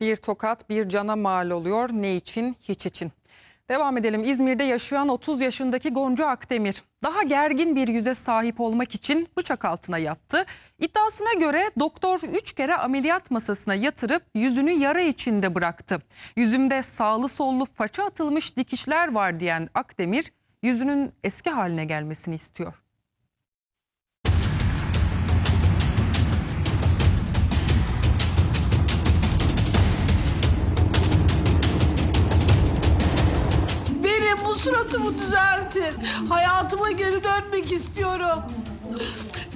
Bir tokat bir cana mal oluyor. Ne için? Hiç için. Devam edelim. İzmir'de yaşayan 30 yaşındaki Gonca Akdemir daha gergin bir yüze sahip olmak için bıçak altına yattı. İddiasına göre doktor 3 kere ameliyat masasına yatırıp yüzünü yara içinde bıraktı. Yüzümde sağlı sollu faça atılmış dikişler var diyen Akdemir yüzünün eski haline gelmesini istiyor. Suratımı düzeltin. Hayatıma geri dönmek istiyorum.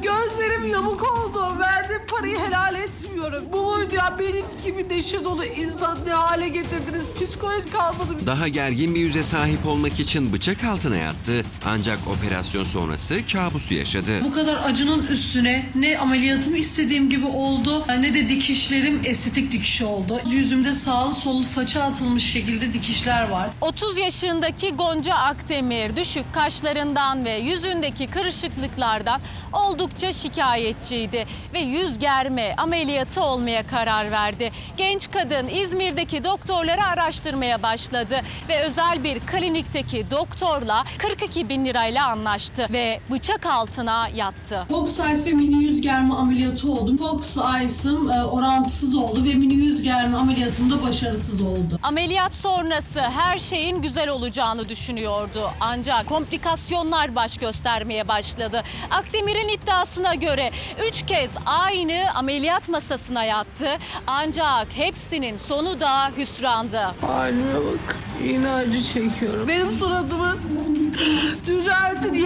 Gözlerim yamuk oldu. Verdiğim parayı helal etmiyorum. Bu muydu ya benim gibi neşe dolu insan ne hale getirdiniz? Psikolojik kalmadım. Daha gergin bir yüze sahip olmak için bıçak altına yattı ancak operasyon sonrası kabusu yaşadı. Bu kadar acının üstüne ne ameliyatım istediğim gibi oldu ne de dikişlerim estetik dikiş oldu. Yüzümde sağlı sollu faça atılmış şekilde dikişler var. 30 yaşındaki Gonca Akdemir düşük kaşlarından ve yüzündeki kırışıklıklardan oldukça şikayetçiydi ve yüz germe ameliyatı olmaya karar verdi. Genç kadın İzmir'deki doktorları araştırmaya başladı ve özel bir klinikteki doktorla 42 bin lirayla anlaştı ve bıçak altına yattı. Fox Eyes ve mini yüz germe ameliyatı oldum. Fox Eyes'ım e, orantısız oldu ve mini yüz germe ameliyatım da başarısız oldu. Ameliyat sonrası her şeyin güzel olacağını düşünüyordu. Ancak komplikasyonlar baş göstermeye başladı. Akdemir'in iddiasına göre 3 kez aynı ameliyat masasına yattı. Ancak hepsinin sonu da hüsrandı. Halime bak. Yine acı çekiyorum. Benim suratımı.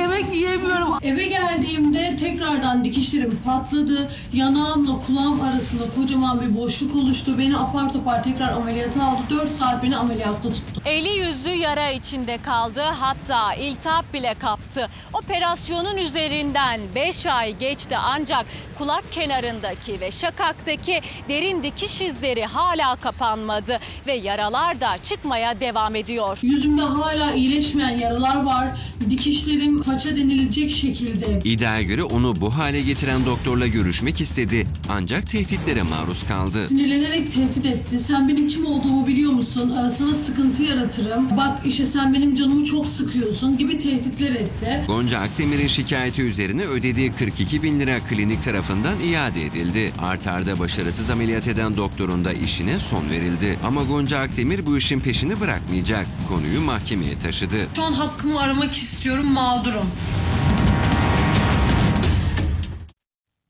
Yemek yiyemiyorum. Eve geldiğimde tekrardan dikişlerim patladı. Yanağımla kulağım arasında kocaman bir boşluk oluştu. Beni apar topar tekrar ameliyata aldı. 4 saat beni ameliyatta tuttu. Eli yüzü yara içinde kaldı hatta iltihap bile kaptı. Operasyonun üzerinden 5 ay geçti ancak kulak kenarındaki ve şakaktaki derin dikiş izleri hala kapanmadı ve yaralar da çıkmaya devam ediyor. Yüzümde hala iyileşmeyen yaralar var. Dikişlerim faça denilecek şekilde. İddiaya göre onu bu hale getiren doktorla görüşmek istedi ancak tehditlere maruz kaldı. Sinirlenerek tehdit etti. Sen benim kim olduğumu biliyor musun? Ee, Sana sıkıntı yaratırım. Bak işte sen benim canımı çok sıkıyorsun gibi tehditler etti. Gonca Akdemir'in şikayeti üzerine ödediği 42 bin lira klinik tarafından iade edildi. Art arda başarısız ameliyat eden doktorun da işine son verildi. Ama Gonca Akdemir bu işin peşini bırakmayacak. Konuyu mahkemeye taşıdı. Şu an hakkımı aramak istiyorum mağdurum. Claro.